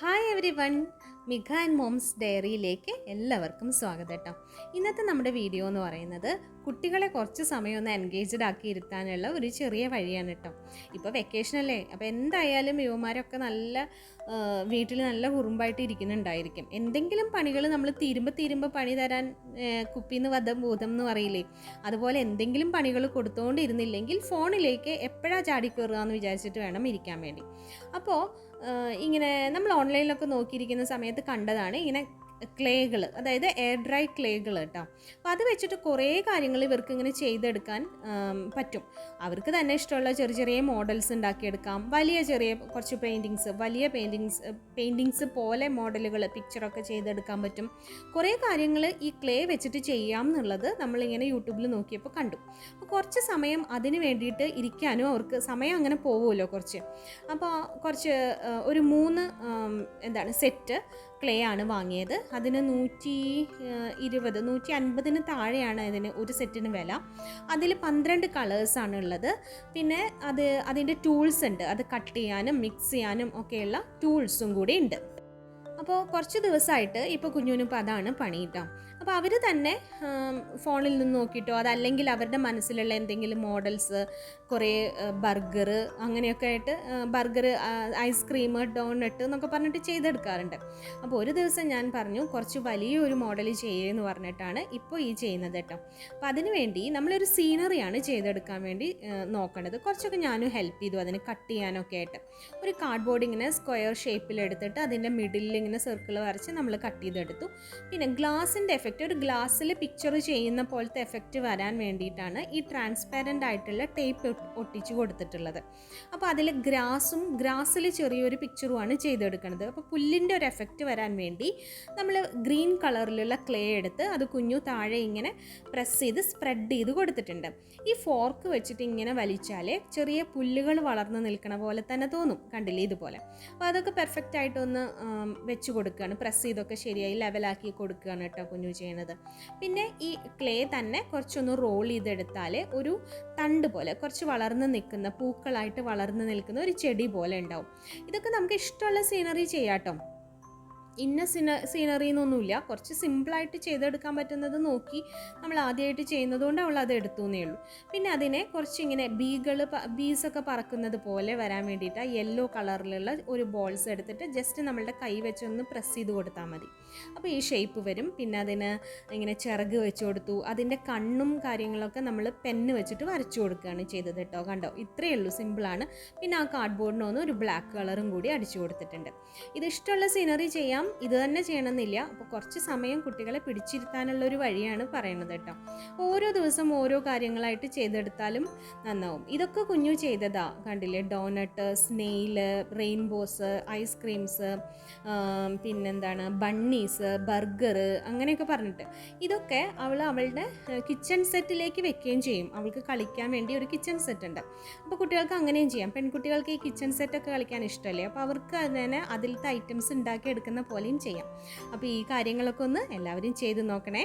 Hi everyone. Migha and moms ഡയറിയിലേക്ക് എല്ലാവർക്കും സ്വാഗതം കേട്ടോ ഇന്നത്തെ നമ്മുടെ വീഡിയോ എന്ന് പറയുന്നത് കുട്ടികളെ കുറച്ച് സമയം ഒന്ന് എൻഗേജ്ഡ് ആക്കി ഇരുത്താനുള്ള ഒരു ചെറിയ വഴിയാണ് കേട്ടോ ഇപ്പോൾ വെക്കേഷൻ അല്ലേ? അപ്പോൾ എന്തായാലും യുവമാരൊക്കെ നല്ല വീട്ടിൽ നല്ല കുറുമ്പായിട്ട് ഇരിക്കുന്നുണ്ടായിരിക്കും. എന്തെങ്കിലും പണികൾ നമ്മൾ തീരുമ്പോൾ തീരുമ്പോൾ പണി തരാൻ കുപ്പിന്ന് വധം ഭൂതം എന്ന് പറയില്ലേ? അതുപോലെ എന്തെങ്കിലും പണികൾ കൊടുത്തുകൊണ്ടിരുന്നില്ലെങ്കിൽ ഫോണിലേക്ക് എപ്പോഴാണ് ചാടിക്കയറുക എന്ന് വിചാരിച്ചിട്ട് വേണം ഇരിക്കാൻ വേണ്ടി. അപ്പോൾ ഇങ്ങനെ നമ്മൾ ഓൺലൈനിലൊക്കെ നോക്കിയിരിക്കുന്ന സമയത്ത് കണ്ടതാണ്. ഇങ്ങനെ ക്ലേകൾ അതായത് എയർ ഡ്രൈ ക്ലേകൾ കേട്ടോ. അപ്പോൾ അത് വെച്ചിട്ട് കുറേ കാര്യങ്ങൾ ഇവർക്ക് ഇങ്ങനെ ചെയ്തെടുക്കാൻ പറ്റും. അവർക്ക് തന്നെ ഇഷ്ടമുള്ള ചെറിയ ചെറിയ മോഡൽസ് ഉണ്ടാക്കിയെടുക്കാം. വലിയ ചെറിയ കുറച്ച് പെയിന്റിങ്സ് വലിയ പെയിന്റിങ്സ് പെയിന്റിങ്സ് പോലെ മോഡലുകൾ പിക്ചറൊക്കെ ചെയ്തെടുക്കാൻ പറ്റും. കുറേ കാര്യങ്ങൾ ഈ ക്ലേ വെച്ചിട്ട് ചെയ്യാം എന്നുള്ളത് നമ്മളിങ്ങനെ യൂട്യൂബിൽ നോക്കിയപ്പോൾ കണ്ടു. അപ്പോൾ കുറച്ച് സമയം അതിന് വേണ്ടിയിട്ട് ഇരിക്കാനും അവർക്ക് സമയം അങ്ങനെ പോകുമല്ലോ കുറച്ച്. അപ്പോൾ കുറച്ച് ഒരു മൂന്ന് എന്താണ് സെറ്റ് ക്ലേ ആണ് വാങ്ങിയത്. അതിന് നൂറ്റി ഇരുപത് നൂറ്റി അൻപതിന് താഴെയാണ് ഇതിന് ഒരു സെറ്റിന് വില. അതിൽ പന്ത്രണ്ട് കളേഴ്സാണ് ഉള്ളത്. പിന്നെ അത് അതിന്റെ ടൂൾസ് ഉണ്ട്. അത് കട്ട് ചെയ്യാനും മിക്സ് ചെയ്യാനും ഒക്കെയുള്ള ടൂൾസും കൂടി ഉണ്ട്. അപ്പോൾ കുറച്ച് ദിവസമായിട്ട് ഇപ്പോൾ കുഞ്ഞുനിപ്പോൾ അതാണ് പണി അപ്പോൾ അവർ തന്നെ ഫോണിൽ നിന്ന് നോക്കിയിട്ടോ? അതല്ലെങ്കിൽ അവരുടെ മനസ്സിലുള്ള എന്തെങ്കിലും മോഡൽസ് കുറേ ബർഗർ അങ്ങനെയൊക്കെ ആയിട്ട് ബർഗർ ഐസ്ക്രീം ഡോണട്ട് എന്നൊക്കെ പറഞ്ഞിട്ട് ചെയ്തെടുക്കാറുണ്ട്. അപ്പോൾ ഒരു ദിവസം ഞാൻ പറഞ്ഞു കുറച്ച് വലിയൊരു മോഡൽ ചെയ്യുമെന്ന് പറഞ്ഞിട്ടാണ് ഇപ്പോൾ ഈ ചെയ്യുന്നത് കേട്ടോ. അപ്പോൾ അതിന് വേണ്ടി നമ്മളൊരു സീനറിയാണ് ചെയ്തെടുക്കാൻ വേണ്ടി നോക്കേണ്ടത് കുറച്ചൊക്കെ ഞാനും ഹെൽപ്പ് ചെയ്തു അതിന് കട്ട് ചെയ്യാനൊക്കെ ആയിട്ട്. ഒരു കാർഡ്ബോർഡ് ഇങ്ങനെ സ്ക്വയർ ഷേപ്പിൽ എടുത്തിട്ട് അതിന്റെ മിഡിലിൽ ഇങ്ങനെ സർക്കിൾ വരച്ച് നമ്മൾ കട്ട് ചെയ്തെടുത്തു. പിന്നെ ഗ്ലാസിന്റെ എഫക്റ്റ് ഒരു ഗ്ലാസ്സിൽ പിക്ചർ ചെയ്യുന്ന പോലത്തെ എഫക്റ്റ് വരാൻ വേണ്ടിയിട്ടാണ് ഈ ട്രാൻസ്പാരന്റ് ആയിട്ടുള്ള ടേപ്പ് ഒട്ടിച്ച് കൊടുത്തിട്ടുള്ളത്. അപ്പോൾ അതിൽ ഗ്രാസും ഗ്രാസിൽ ചെറിയൊരു പിക്ചറുമാണ് ചെയ്തെടുക്കുന്നത്. അപ്പോൾ പുല്ലിന്റെ ഒരു എഫക്റ്റ് വരാൻ വേണ്ടി നമ്മൾ ഗ്രീൻ കളറിലുള്ള ക്ലേ എടുത്ത് അത് കുഞ്ഞു താഴെ ഇങ്ങനെ പ്രസ് ചെയ്ത് സ്പ്രെഡ് ചെയ്ത് കൊടുത്തിട്ടുണ്ട്. ഈ ഫോർക്ക് വെച്ചിട്ട് ഇങ്ങനെ വലിച്ചാലേ ചെറിയ പുല്ലുകൾ വളർന്നു നിൽക്കണ പോലെ തന്നെ തോന്നും. കണ്ടില്ലേ ഇതുപോലെ? അപ്പോൾ അതൊക്കെ പെർഫെക്റ്റ് ആയിട്ടൊന്ന് വെച്ച് കൊടുക്കുകയാണ് പ്രസ് ചെയ്തൊക്കെ ശരിയായി ലെവലാക്കി കൊടുക്കുകയാണ് കേട്ടോ കുഞ്ഞു ചെയ്യണത്. പിന്നെ ഈ ക്ലേ തന്നെ കുറച്ചൊന്ന് റോൾ ചെയ്തെടുത്താൽ ഒരു തണ്ട് പോലെ കുറച്ച് വളർന്ന് നിൽക്കുന്ന പൂക്കളായിട്ട് വളർന്ന് നിൽക്കുന്ന ഒരു ചെടി പോലെ ഉണ്ടാവും. ഇതൊക്കെ നമുക്ക് ഇഷ്ടമുള്ള സീനറി ചെയ്യാട്ടോ. ഇന്ന സീന സീനറി എന്നൊന്നുമില്ല. കുറച്ച് സിമ്പിളായിട്ട് ചെയ്തെടുക്കാൻ പറ്റുന്നത് നോക്കി നമ്മൾ ആദ്യമായിട്ട് ചെയ്യുന്നതുകൊണ്ട് അവൾ അത് എടുത്തു എന്നേ ഉള്ളൂ. പിന്നെ അതിനെ കുറച്ചിങ്ങനെ ബീകൾ ബീസൊക്കെ പറക്കുന്നത് പോലെ വരാൻ വേണ്ടിയിട്ട് ആ യെല്ലോ കളറിലുള്ള ഒരു ബോൾസ് എടുത്തിട്ട് ജസ്റ്റ് നമ്മളുടെ കൈ വെച്ചൊന്ന് പ്രസ് ചെയ്ത് കൊടുത്താൽ മതി. അപ്പോൾ ഈ ഷേപ്പ് വരും. പിന്നെ അതിന് ഇങ്ങനെ ചിറക് വെച്ച് കൊടുത്തു. അതിന്റെ കണ്ണും കാര്യങ്ങളൊക്കെ നമ്മൾ പെന്ന് വെച്ചിട്ട് വരച്ചു കൊടുക്കുകയാണ് ചെയ്തത് കേട്ടോ. കണ്ടോ? ഇത്രയേ ഉള്ളൂ. സിമ്പിളാണ് പിന്നെ ആ കാർഡ്ബോർഡിനൊന്ന് ഒരു ബ്ലാക്ക് കളറും കൂടി അടിച്ചു കൊടുത്തിട്ടുണ്ട്. ഇത് ഇഷ്ടമുള്ള സീനറി ചെയ്യാം. ഇത് തന്നെ ചെയ്യണമെന്നില്ല. അപ്പോൾ കുറച്ച് സമയം കുട്ടികളെ പിടിച്ചിരുത്താനുള്ള ഒരു വഴിയാണ് പറയുന്നത് കേട്ടോ. ഓരോ ദിവസം ഓരോ കാര്യങ്ങളായിട്ട് ചെയ്തെടുത്താലും നന്നാവും. ഇതൊക്കെ കുഞ്ഞു ചെയ്തതാ. കണ്ടില്ലേ? Doughnut snail rainbows ice creams പിന്നെന്താണ്? ബണ്ണീസ് ബർഗർ അങ്ങനെയൊക്കെ പറഞ്ഞിട്ട്. ഇതൊക്കെ അവൾ അവളുടെ കിച്ചൺ സെറ്റിലേക്ക് വെക്കുകയും ചെയ്യും. അവൾക്ക് കളിക്കാൻ വേണ്ടി ഒരു കിച്ചൺ സെറ്റ് ഉണ്ട് അപ്പോൾ കുട്ടികൾക്ക് അങ്ങനെയും ചെയ്യാം. പെൺകുട്ടികൾക്ക് ഈ കിച്ചൺ സെറ്റൊക്കെ കളിക്കാൻ ഇഷ്ടമല്ലേ? അപ്പോൾ അവർക്ക് തന്നെ അതിലത്തെ ഐറ്റംസ് ഉണ്ടാക്കി എടുക്കുന്ന പോലെയും ചെയ്യാം. അപ്പോൾ ഈ കാര്യങ്ങളൊക്കെ ഒന്ന് എല്ലാവരും ചെയ്ത് നോക്കണേ.